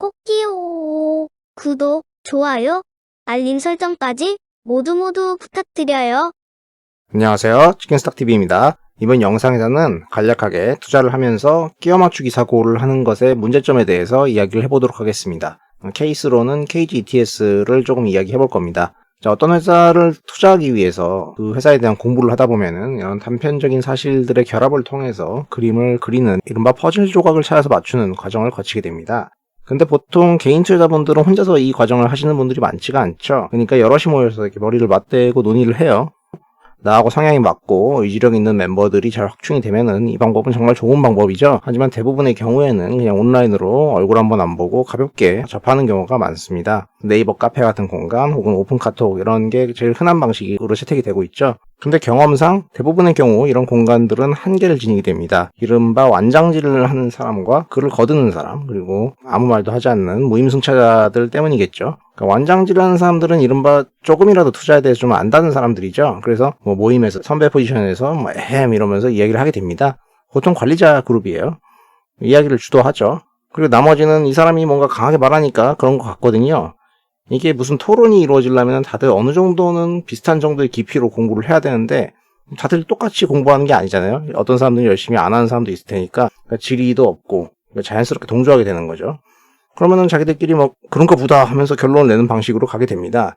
꼭지요. 구독, 좋아요, 알림 설정까지 모두 모두 부탁드려요. 안녕하세요. 치킨스탁TV입니다. 이번 영상에서는 간략하게 투자를 하면서 끼워 맞추기 사고를 하는 것의 문제점에 대해서 이야기를 해보도록 하겠습니다. 케이스로는 KG ETS를 조금 이야기해 볼 겁니다. 자, 어떤 회사를 투자하기 위해서 그 회사에 대한 공부를 하다 보면은 이런 단편적인 사실들의 결합을 통해서 그림을 그리는 이른바 퍼즐 조각을 찾아서 맞추는 과정을 거치게 됩니다. 근데 보통 개인 투자자분들은 혼자서 이 과정을 하시는 분들이 많지가 않죠. 그러니까 여럿이 모여서 이렇게 머리를 맞대고 논의를 해요. 나하고 성향이 맞고 의지력 있는 멤버들이 잘 확충이 되면은 이 방법은 정말 좋은 방법이죠. 하지만 대부분의 경우에는 그냥 온라인으로 얼굴 한번 안 보고 가볍게 접하는 경우가 많습니다. 네이버 카페 같은 공간 혹은 오픈 카톡 이런 게 제일 흔한 방식으로 채택이 되고 있죠. 근데 경험상 대부분의 경우 이런 공간들은 한계를 지니게 됩니다. 이른바 완장질을 하는 사람과 글을 거드는 사람 그리고 아무 말도 하지 않는 무임승차자들 때문이겠죠. 그러니까 완장질하는 사람들은 이른바 조금이라도 투자에 대해서 좀 안다는 사람들이죠. 그래서 뭐 모임에서 선배 포지션에서 뭐 에헴 이러면서 이야기를 하게 됩니다. 보통 관리자 그룹이에요. 이야기를 주도하죠. 그리고 나머지는 이 사람이 뭔가 강하게 말하니까 그런 것 같거든요. 이게 무슨 토론이 이루어지려면 다들 어느 정도는 비슷한 정도의 깊이로 공부를 해야 되는데 다들 똑같이 공부하는 게 아니잖아요. 어떤 사람들은 열심히 안 하는 사람도 있을 테니까 그러니까 질의도 없고 자연스럽게 동조하게 되는 거죠. 그러면은 자기들끼리 뭐 그런 거 보다 하면서 결론을 내는 방식으로 가게 됩니다.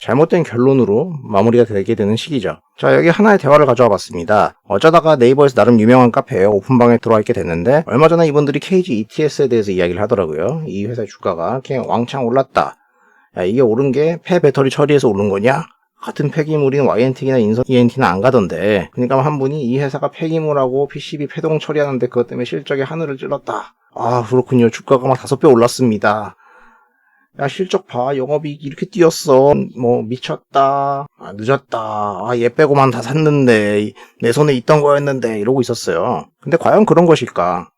잘못된 결론으로 마무리가 되게 되는 시기죠. 자, 여기 하나의 대화를 가져와 봤습니다. 어쩌다가 네이버에서 나름 유명한 카페에 오픈방에 들어와 있게 됐는데, 얼마 전에 이분들이 KG ETS에 대해서 이야기를 하더라고요. 이 회사의 주가가 그냥 왕창 올랐다. 야, 이게 오른 게 폐 배터리 처리해서 오른 거냐? 같은 폐기물인 YNT나 인선 ENT는 안 가던데. 그러니까 한 분이 이 회사가 폐기물하고 PCB 폐동 처리하는데 그것 때문에 실적이 하늘을 찔렀다. 아, 그렇군요. 주가가 막 다섯 배 올랐습니다. 야, 실적 봐. 영업이익 이렇게 뛰었어. 뭐, 미쳤다. 아, 늦었다. 아, 얘 빼고만 다 샀는데. 내 손에 있던 거였는데. 이러고 있었어요. 근데 과연 그런 것일까?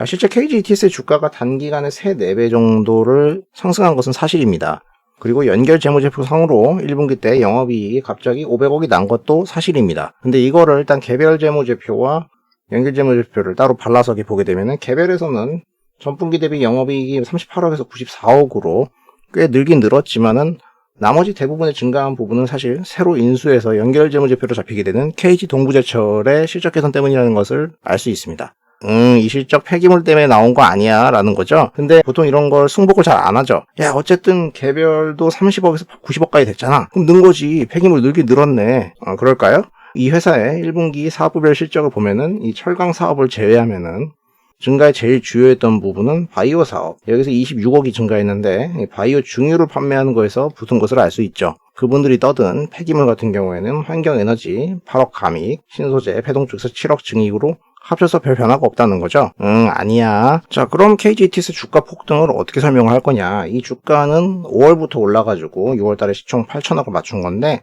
야, 실제 KGETS의 주가가 단기간에 3, 4배 정도를 상승한 것은 사실입니다. 그리고 연결 재무제표 상으로 1분기 때 영업이익이 갑자기 500억이 난 것도 사실입니다. 근데 이거를 일단 개별 재무제표와 연결 재무제표를 따로 발라서 보게 되면은 개별에서는 전분기 대비 영업이익이 38억에서 94억으로 꽤 늘긴 늘었지만은 나머지 대부분의 증가한 부분은 사실 새로 인수해서 연결 재무제표로 잡히게 되는 KG 동부제철의 실적 개선 때문이라는 것을 알 수 있습니다. 음, 이 실적 폐기물 때문에 나온 거 아니야, 라는 거죠. 근데 보통 이런 걸 승복을 잘 안 하죠. 야, 어쨌든 개별도 30억에서 90억까지 됐잖아. 그럼 는 거지. 폐기물 늘긴 늘었네. 어, 그럴까요? 이 회사의 1분기 사업부별 실적을 보면은 이 철강 사업을 제외하면은 증가에 제일 주요했던 부분은 바이오 사업. 여기서 26억이 증가했는데 이 바이오 중유를 판매하는 거에서 붙은 것을 알 수 있죠. 그분들이 떠든 폐기물 같은 경우에는 환경에너지, 8억 감익, 신소재, 폐동쪽에서 7억 증익으로 합쳐서 별 변화가 없다는 거죠. 응, 아니야. 자, 그럼 KGTS 주가 폭등을 어떻게 설명을 할 거냐. 이 주가는 5월부터 올라가지고 6월 달에 시총 8천억을 맞춘 건데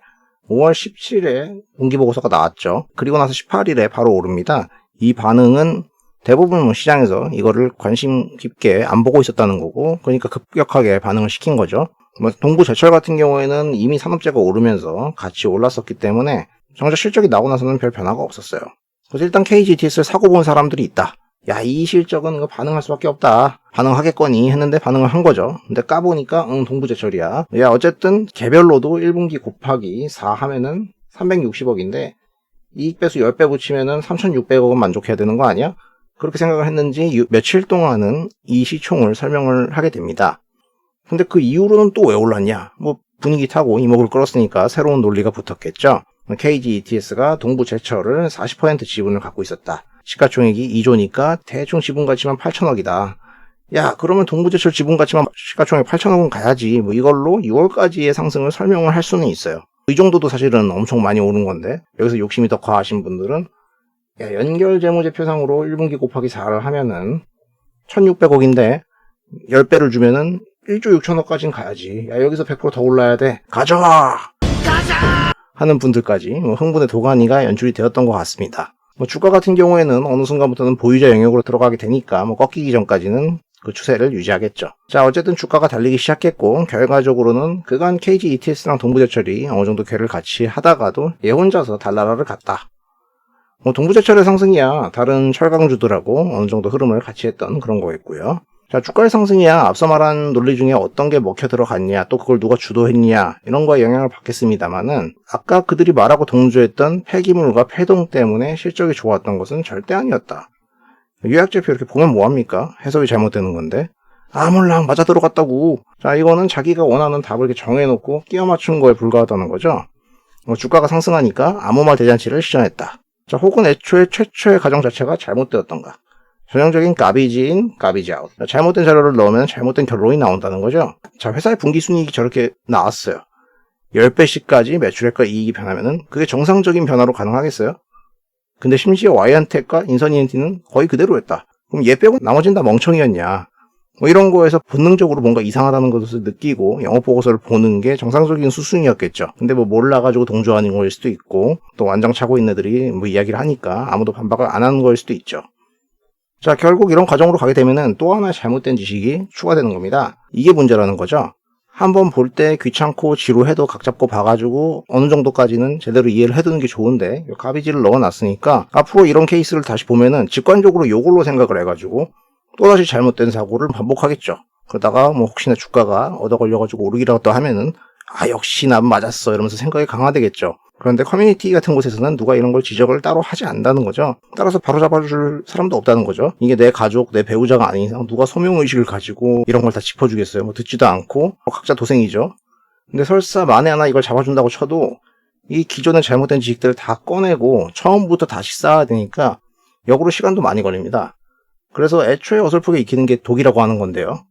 5월 17일에 분기보고서가 나왔죠. 그리고 나서 18일에 바로 오릅니다. 이 반응은 대부분 뭐 시장에서 이거를 관심 깊게 안 보고 있었다는 거고, 그러니까 급격하게 반응을 시킨 거죠. 뭐 동부 제철 같은 경우에는 이미 산업재가 오르면서 같이 올랐었기 때문에 정작 실적이 나오고 나서는 별 변화가 없었어요. 그래서 일단 KGTS를 사고 본 사람들이 있다. 야, 이 실적은 반응할 수밖에 없다. 반응하겠거니 했는데 반응을 한 거죠. 근데 까보니까, 응, 동부제철이야. 야, 어쨌든 개별로도 1분기 곱하기 4 하면은 360억인데, 이익 배수 10배 붙이면은 3,600억은 만족해야 되는 거 아니야? 그렇게 생각을 했는지 유- 며칠 동안은 이 시총을 설명을 하게 됩니다. 근데 그 이후로는 또 왜 올랐냐? 뭐 분위기 타고 이목을 끌었으니까 새로운 논리가 붙었겠죠. KG ETS가 동부 제철을 40% 지분을 갖고 있었다. 시가총액이 2조니까 대충 지분 가치만 8천억이다. 야, 그러면 동부제철 지분 가치만 시가총액 8천억은 가야지. 뭐 이걸로 6월까지의 상승을 설명을 할 수는 있어요. 이 정도도 사실은 엄청 많이 오른 건데 여기서 욕심이 더 과하신 분들은 야, 연결 재무제표상으로 1분기 곱하기 4를 하면은 1600억인데 10배를 주면은 1조 6천억까지는 가야지. 야, 여기서 100%더 올라야 돼. 가져와! 하는 분들까지 뭐 흥분의 도가니가 연출이 되었던 것 같습니다. 뭐 주가 같은 경우에는 어느 순간부터는 보유자 영역으로 들어가게 되니까 뭐 꺾이기 전까지는 그 추세를 유지하겠죠. 자, 어쨌든 주가가 달리기 시작했고 결과적으로는 그간 KG ETS랑 동부제철이 어느 정도 괴를 같이 하다가도 얘 혼자서 달나라를 갔다. 뭐 동부제철의 상승이야 다른 철강주들하고 어느 정도 흐름을 같이 했던 그런 거였고요. 자, 주가의 상승이야 앞서 말한 논리 중에 어떤 게 먹혀 들어갔냐, 또 그걸 누가 주도했냐, 이런 거에 영향을 받겠습니다만은, 아까 그들이 말하고 동조했던 폐기물과 폐동 때문에 실적이 좋았던 것은 절대 아니었다. 요약제표 이렇게 보면 뭐합니까? 해석이 잘못되는 건데. 아, 몰라. 맞아 들어갔다고. 자, 이거는 자기가 원하는 답을 이렇게 정해놓고 끼워 맞춘 거에 불과하다는 거죠. 뭐 주가가 상승하니까 아무 말 대잔치를 시전했다. 자, 혹은 애초에 최초의 가정 자체가 잘못되었던가. 전형적인 가비지 인, 가비지 아웃. 자, 잘못된 자료를 넣으면 잘못된 결론이 나온다는 거죠. 자, 회사의 분기순이익이 저렇게 나왔어요. 10배씩까지 매출액과 이익이 변하면은 그게 정상적인 변화로 가능하겠어요? 근데 심지어 와이언텍과 인선이엔티는 거의 그대로였다. 그럼 얘 빼고 나머지는 다 멍청이였냐. 뭐 이런 거에서 본능적으로 뭔가 이상하다는 것을 느끼고 영업 보고서를 보는 게 정상적인 수순이었겠죠. 근데 뭐 몰라가지고 동조하는 거일 수도 있고 또 완장 차고 있는 애들이 뭐 이야기를 하니까 아무도 반박을 안 하는 거일 수도 있죠. 자 결국 이런 과정으로 가게 되면은 또 하나의 잘못된 지식이 추가되는 겁니다. 이게 문제라는 거죠. 한번 볼 때 귀찮고 지루해도 각 잡고 봐가지고 어느 정도까지는 제대로 이해를 해두는 게 좋은데 요 가비지를 넣어놨으니까 앞으로 이런 케이스를 다시 보면은 직관적으로 요걸로 생각을 해가지고 또다시 잘못된 사고를 반복하겠죠. 그러다가 뭐 혹시나 주가가 얻어 걸려가지고 오르기라도 하면은 아 역시 난 맞았어 이러면서 생각이 강화되겠죠. 그런데 커뮤니티 같은 곳에서는 누가 이런 걸 지적을 따로 하지 않는다는 거죠. 따라서 바로 잡아줄 사람도 없다는 거죠. 이게 내 가족, 내 배우자가 아닌 이상 누가 소명의식을 가지고 이런 걸 다 짚어주겠어요. 뭐 듣지도 않고 뭐 각자 도생이죠. 근데 설사 만에 하나 이걸 잡아준다고 쳐도 이 기존의 잘못된 지식들을 다 꺼내고 처음부터 다시 쌓아야 되니까 역으로 시간도 많이 걸립니다. 그래서 애초에 어설프게 익히는 게 독이라고 하는 건데요.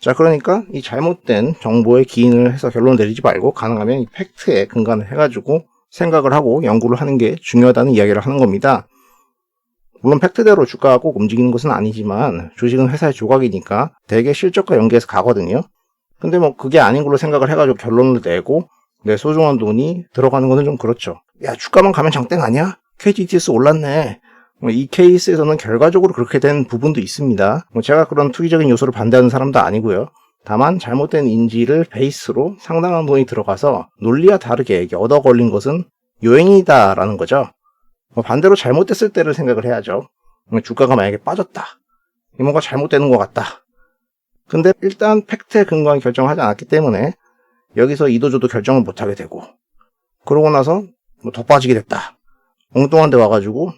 자, 그러니까 이 잘못된 정보에 기인을 해서 결론을 내리지 말고 가능하면 이 팩트에 근간을 해가지고 생각을 하고 연구를 하는 게 중요하다는 이야기를 하는 겁니다. 물론 팩트대로 주가가 꼭 움직이는 것은 아니지만 주식은 회사의 조각이니까 대개 실적과 연계해서 가거든요. 근데 뭐 그게 아닌 걸로 생각을 해가지고 결론을 내고 내 소중한 돈이 들어가는 거는 좀 그렇죠. 야, 주가만 가면 장땡 아니야? KTTS 올랐네. 뭐이 케이스에서는 결과적으로 그렇게 된 부분도 있습니다. 뭐 제가 그런 투기적인 요소를 반대하는 사람도 아니고요. 다만 잘못된 인지를 베이스로 상당한 돈이 들어가서 논리와 다르게 얻어 걸린 것은 요행이다라는 거죠. 뭐 반대로 잘못됐을 때를 생각을 해야죠. 뭐 주가가 만약에 빠졌다. 이 뭔가 잘못되는 것 같다. 근데 일단 팩트에 근거한 결정을 하지 않았기 때문에 여기서 이도저도 결정을 못하게 되고 그러고 나서 뭐 더 빠지게 됐다. 엉뚱한 데 와가지고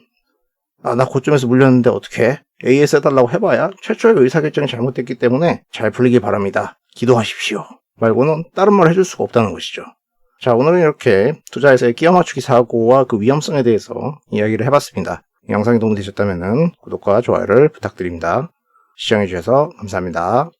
아, 나 고점에서 물렸는데 어떻게? AS 해달라고 해봐야 최초의 의사결정이 잘못됐기 때문에 잘 풀리길 바랍니다. 기도하십시오. 말고는 다른 말 해줄 수가 없다는 것이죠. 자, 오늘은 이렇게 투자에서의 끼어 맞추기 사고와 그 위험성에 대해서 이야기를 해봤습니다. 영상이 도움되셨다면 구독과 좋아요를 부탁드립니다. 시청해주셔서 감사합니다.